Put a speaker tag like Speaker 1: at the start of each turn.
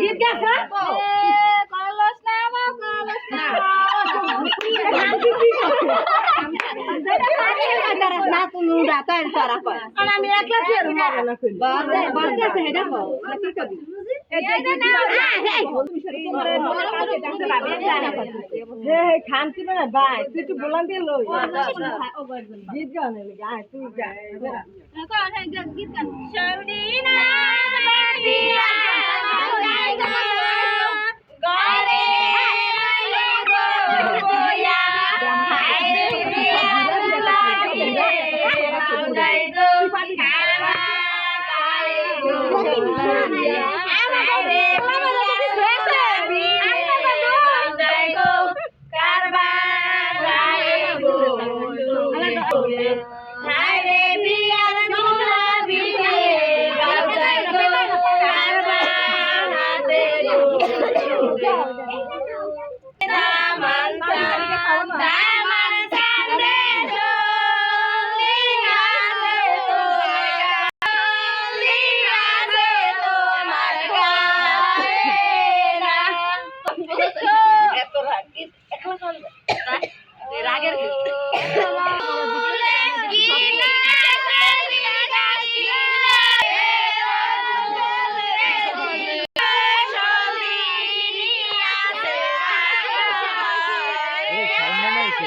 Speaker 1: গীত গাছ
Speaker 2: কলস না কলস না
Speaker 1: তুমি উড়া তারা আমি একলা বাদে বাদে সেটা কও কি কবি হে খান কি না ভাই তুই একটু বলান দিয়ে লই গীত গানে তুই
Speaker 2: গীত গান সৌদিনা Hare ফাইনাল হয়েছে